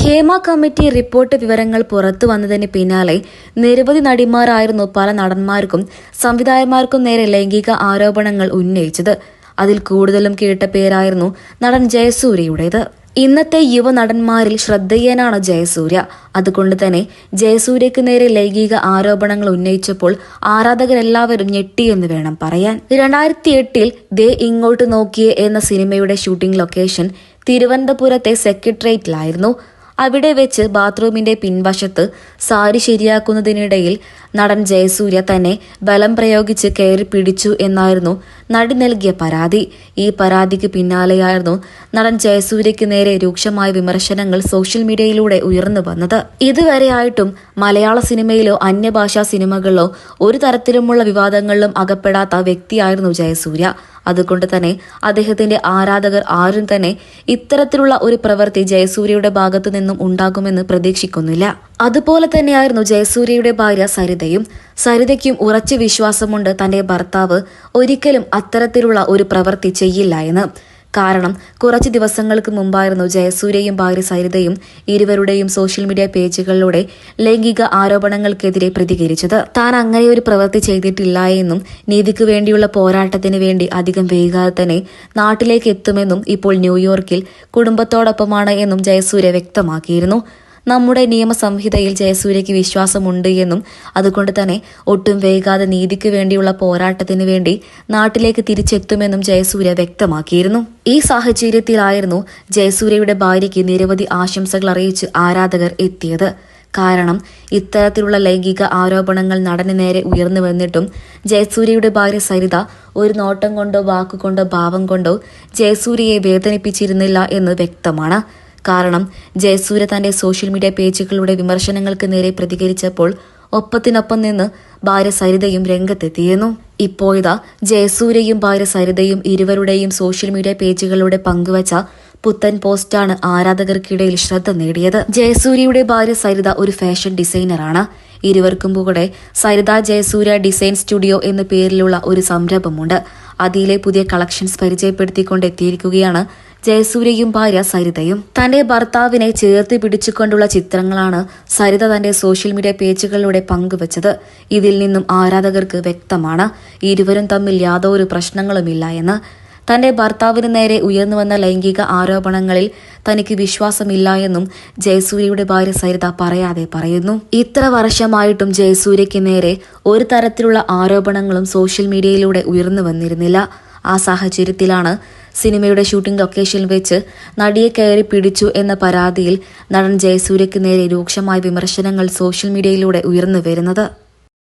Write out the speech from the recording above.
Hema committee report വിവരങ്ങൾ പുറത്തു വന്നതിന് പിന്നാലെ നിരവധി നടിമാരായിരുന്നു പല നടന്മാർക്കും സംവിധായകന്മാർക്കും നേരെ ലൈംഗിക ആരോപണങ്ങൾ ഉന്നയിച്ചത്. അതിൽ കൂടുതലും കേട്ട പേരായിരുന്നു നടൻ ജയസൂര്യയുടേത്. ഇന്നത്തെ യുവ നടന്മാരിൽ ശ്രദ്ധേയനാണ് ജയസൂര്യ. അതുകൊണ്ട് തന്നെ ജയസൂര്യക്ക് നേരെ ലൈംഗിക ആരോപണങ്ങൾ ഉന്നയിച്ചപ്പോൾ ആരാധകരെല്ലാവരും ഞെട്ടിയെന്ന് വേണം പറയാൻ. രണ്ടായിരത്തി എട്ടിൽ ദേ ഇങ്ങോട്ട് നോക്കിയേ എന്ന സിനിമയുടെ ഷൂട്ടിംഗ് ലൊക്കേഷൻ തിരുവനന്തപുരത്തെ സെക്രട്ടേറിയറ്റിലായിരുന്നു. അവിടെ വെച്ച് ബാത്റൂമിന്റെ പിൻവശത്ത് സാരി ശരിയാക്കുന്നതിനിടയിൽ നടൻ ജയസൂര്യ തന്നെ ബലം പ്രയോഗിച്ച് കയറി പിടിച്ചു എന്നായിരുന്നു നടി നൽകിയ പരാതി. ഈ പരാതിക്ക് പിന്നാലെയായിരുന്നു നടൻ ജയസൂര്യക്ക് നേരെ രൂക്ഷമായ വിമർശനങ്ങൾ സോഷ്യൽ മീഡിയയിലൂടെ ഉയർന്നു വന്നത്. ഇതുവരെയായിട്ടും മലയാള സിനിമയിലോ അന്യഭാഷാ സിനിമകളിലോ ഒരു തരത്തിലുമുള്ള വിവാദങ്ങളിലും അകപ്പെടാത്ത വ്യക്തിയായിരുന്നു ജയസൂര്യ. അതുകൊണ്ട് തന്നെ അദ്ദേഹത്തിന്റെ ആരാധകർ ആരും തന്നെ ഇത്തരത്തിലുള്ള ഒരു പ്രവൃത്തി ജയസൂര്യയുടെ ഭാഗത്തു നിന്നും ഉണ്ടാകുമെന്ന് പ്രതീക്ഷിക്കുന്നില്ല. അതുപോലെ തന്നെയായിരുന്നു ജയസൂര്യയുടെ ഭാര്യ സരിതയും. സരിതയ്ക്കും ഉറച്ച വിശ്വാസമുണ്ട് തന്റെ ഭർത്താവ് ഒരിക്കലും അത്തരത്തിലുള്ള ഒരു പ്രവൃത്തി ചെയ്യില്ല എന്ന്. കാരണം കുറച്ച് ദിവസങ്ങൾക്ക് മുമ്പായിരുന്നു ജയസൂര്യയും ഭാര്യ സരിതയും ഇരുവരുടെയും സോഷ്യൽ മീഡിയ പേജുകളിലൂടെ ലൈംഗിക ആരോപണങ്ങൾക്കെതിരെ പ്രതികരിച്ചത്. താൻ അങ്ങനെ ഒരു പ്രവൃത്തി ചെയ്തിട്ടില്ല എന്നും നീതിക്ക് വേണ്ടിയുള്ള പോരാട്ടത്തിന് വേണ്ടി അധികം വൈകാതെ തന്നെ നാട്ടിലേക്ക് എത്തുമെന്നും ഇപ്പോൾ ന്യൂയോർക്കിൽ കുടുംബത്തോടൊപ്പമാണ് എന്നും ജയസൂര്യ വ്യക്തമാക്കിയിരുന്നു. നമ്മുടെ നിയമസംഹിതയിൽ ജയസൂര്യയ്ക്ക് വിശ്വാസമുണ്ട് എന്നും അതുകൊണ്ട് തന്നെ ഒട്ടും വൈകാതെ നീതിക്ക് വേണ്ടിയുള്ള പോരാട്ടത്തിന് വേണ്ടി നാട്ടിലേക്ക് തിരിച്ചെത്തുമെന്നും ജയസൂര്യ വ്യക്തമാക്കിയിരുന്നു. ഈ സാഹചര്യത്തിലായിരുന്നു ജയസൂര്യയുടെ ഭാര്യയ്ക്ക് നിരവധി ആശംസകൾ അറിയിച്ച് ആരാധകർ എത്തിയത്. കാരണം ഇത്തരത്തിലുള്ള ലൈംഗിക ആരോപണങ്ങൾ നടന് നേരെ ഉയർന്നു വന്നിട്ടും ജയസൂര്യയുടെ ഭാര്യ സരിത ഒരു നോട്ടം കൊണ്ടോ വാക്കുകൊണ്ടോ ഭാവം കൊണ്ടോ ജയസൂര്യയെ വേദനിപ്പിച്ചിരുന്നില്ല എന്ന് വ്യക്തമാണ്. കാരണം ജയസൂര്യ തന്റെ സോഷ്യൽ മീഡിയ പേജുകളുടെ വിമർശനങ്ങൾക്ക് നേരെ പ്രതികരിച്ചപ്പോൾ ഒപ്പത്തിനൊപ്പം നിന്ന് ഭാര്യ സരിതയും രംഗത്തെത്തിയിരുന്നു. ഇപ്പോഴിതാ ജയസൂര്യയും ഭാര്യ സരിതയും ഇരുവരുടെയും സോഷ്യൽ മീഡിയ പേജുകളിലൂടെ പങ്കുവച്ച പുത്തൻ പോസ്റ്റാണ് ആരാധകർക്കിടയിൽ ശ്രദ്ധ നേടിയത്. ജയസൂര്യയുടെ ഭാര്യ സരിത ഒരു ഫാഷൻ ഡിസൈനറാണ്. ഇരുവർക്കും കൂടെ സരിത ജയസൂര്യ ഡിസൈൻ സ്റ്റുഡിയോ എന്ന പേരിലുള്ള ഒരു സംരംഭമുണ്ട്. അതിലെ പുതിയ കളക്ഷൻസ് പരിചയപ്പെടുത്തിക്കൊണ്ട് എത്തിയിരിക്കുകയാണ് ജയസൂര്യയും ഭാര്യ സരിതയും തന്റെ ഭർത്താവിനെ ചേർത്ത് പിടിച്ചുകൊണ്ടുള്ള ചിത്രങ്ങളാണ് സരിത തന്റെ സോഷ്യൽ മീഡിയ പേജുകളിലൂടെ പങ്കുവച്ചത്. ഇതിൽ നിന്നും ആരാധകർക്ക് വ്യക്തമാണ് ഇരുവരും തമ്മിൽ യാതൊരു പ്രശ്നങ്ങളുമില്ല എന്ന്. തന്റെ ഭർത്താവിന് നേരെ ഉയർന്നു വന്ന ലൈംഗിക ആരോപണങ്ങളിൽ തനിക്ക് വിശ്വാസമില്ല എന്നും ജയസൂര്യയുടെ ഭാര്യ സരിത പറയാതെ പറയുന്നു. ഇത്ര വർഷമായിട്ടും ജയസൂര്യയ്ക്ക് നേരെ ഒരു തരത്തിലുള്ള ആരോപണങ്ങളും സോഷ്യൽ മീഡിയയിലൂടെ ഉയർന്നു വന്നിരുന്നില്ല. ആ സാഹചര്യത്തിലാണ് സിനിമയുടെ ഷൂട്ടിംഗ് ലൊക്കേഷനിൽ വെച്ച് നടിയെ കയറി പിടിച്ചു എന്ന പരാതിയിൽ നടൻ ജയസൂര്യയ്ക്ക് നേരെ രൂക്ഷമായ വിമർശനങ്ങൾ സോഷ്യൽ മീഡിയയിലൂടെ ഉയർന്നു വരുന്നത്.